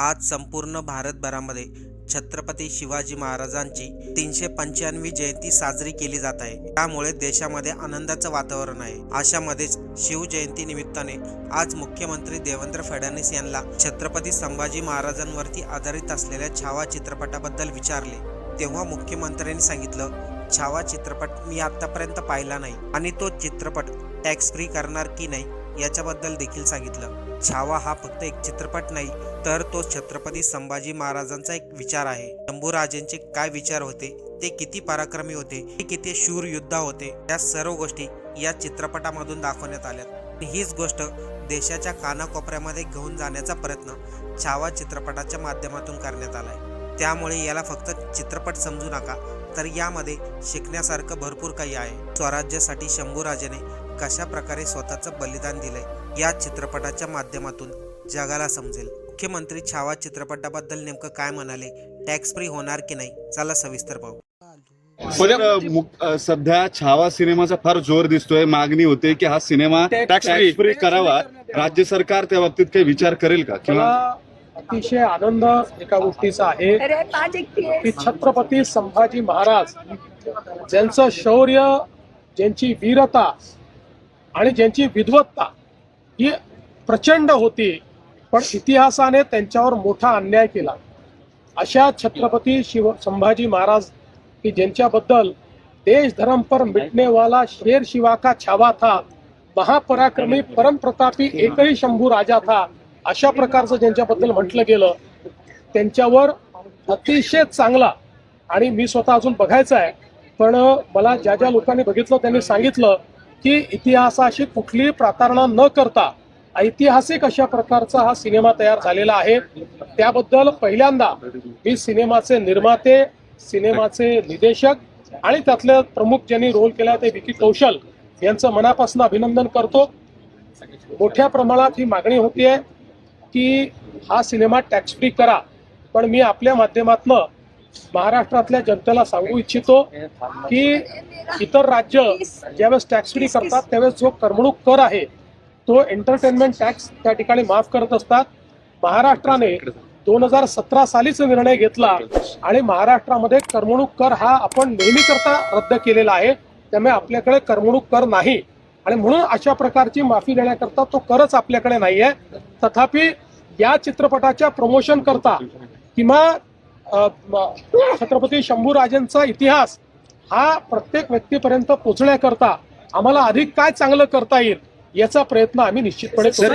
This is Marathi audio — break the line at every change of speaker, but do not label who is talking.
आज संपूर्ण भारतभरामध्ये छत्रपती शिवाजी महाराजांची तीनशे पंच्याण्णवी जयंती साजरी केली जात आहे. त्यामुळे देशामध्ये आनंदाचं वातावरण आहे. अशामध्येच शिवजयंती निमित्ताने आज मुख्यमंत्री देवेंद्र फडणवीस यांना छत्रपती संभाजी महाराजांवरती आधारित असलेल्या छावा चित्रपटाबद्दल विचारले. तेव्हा मुख्यमंत्र्यांनी सांगितलं छावा चित्रपट मी आतापर्यंत पाहिला नाही आणि तो चित्रपट टॅक्स फ्री करणार की नाही याच्याबद्दल देखील सांगितलं. छावा हा फक्त एक चित्रपट नाही तर तो छत्रपती संभाजी महाराजांचा एक विचार आहे. शंभूराजेंचे काय विचार होते ते किती पराक्रमी होते ते किती शूर योद्धा होते या सर्व गोष्टी या चित्रपटामधून दाखवण्यात आल्या हीच गोष्ट देशाच्या कानाकोपऱ्यामध्ये घेऊन जाण्याचा प्रयत्न छावा चित्रपटाच्या माध्यमातून करण्यात आलाय. त्यामुळे याला फक्त चित्रपट समजू नका तर यामध्ये शिकण्यासारखं भरपूर काही आहे. स्वराज्यासाठी शंभूराजेने कशा प्रकारे स्वतःचं बलिदान दिलंय या चित्रपटाच्या माध्यमातून जगाला समजेल. मुख्यमंत्री छावा चित्रपटाबद्दल नेमकं काय म्हणाले? टॅक्स फ्री होणार की नाही? चला सविस्तर पाहू.
पण सध्या छावा सिनेमाचा फार जोर दिसतोय. मागणी होते की हा सिनेमा टॅक्स फ्री. करावा. राज्य सरकार त्या बाबतीत काही विचार करेल का? किंवा
अतिशय आनंद एका गोष्टीचा आहे. की छत्रपती संभाजी महाराज ज्यांचं शौर्य ज्यांची वीरता आणि ज्यांची विद्वत्ता ही प्रचंड होती पण इतिहासाने त्यांच्यावर मोठा अन्याय केला. अशा छत्रपती शिव संभाजी महाराज की ज्यांच्याबद्दल देश धर्म पर मिटने वाला शेर शिवा का छावा था महापराक्रमी परमप्रतापी एकही शंभू राजा था अशा प्रकारचं ज्यांच्याबद्दल म्हटलं गेलं त्यांच्यावर अतिशय चांगला आणि मी स्वतः अजून बघायचं आहे पण मला ज्या ज्या लोकांनी बघितलं त्यांनी सांगितलं की इतिहासाशी कुठलीही प्रातारणा न करता ऐतिहासिक अशा प्रकारचा हा सिनेमा तयार झालेला आहे. त्याबद्दल पहिल्यांदा मी सिनेमाचे निर्माते सिनेमाचे निर्देशक आणि त्यातले प्रमुख ज्यांनी रोल केला ते विकी कौशल यांचं मनापासून अभिनंदन करतो. मोठ्या प्रमाणात ही मागणी होतीये की हा सिनेमा टॅक्स फ्री करा. पण मी आपल्या माध्यमातनं महाराष्ट्रातल्या जनतेला सांगू इच्छितो की इतर राज्य ज्यावेळेस टॅक्स फ्री करतात त्यावेळेस जो करमणूक कर आहे तो एंटरटेनमेंट टॅक्स त्या ठिकाणी माफ करत असतात. महाराष्ट्राने दोन हजार सतरा सालीच निर्णय घेतला आणि महाराष्ट्रामध्ये करमणूक कर हा आपण नेहमी करता रद्द केलेला आहे. त्यामुळे आपल्याकडे करमणूक कर नाही. आणि म्हणून अशा प्रकारची माफी देण्याकरता तो करच आपल्याकडे नाही आहे तथापि या चित्रपटाच्या प्रमोशन करता किंवा छत्रपती शंभूराजेंचा इतिहास हा प्रत्येक व्यक्तीपर्यंत पोहोचण्याकरता आम्हाला अधिक काय चांगलं करता येईल याचा प्रयत्न आम्ही निश्चितपणे करू.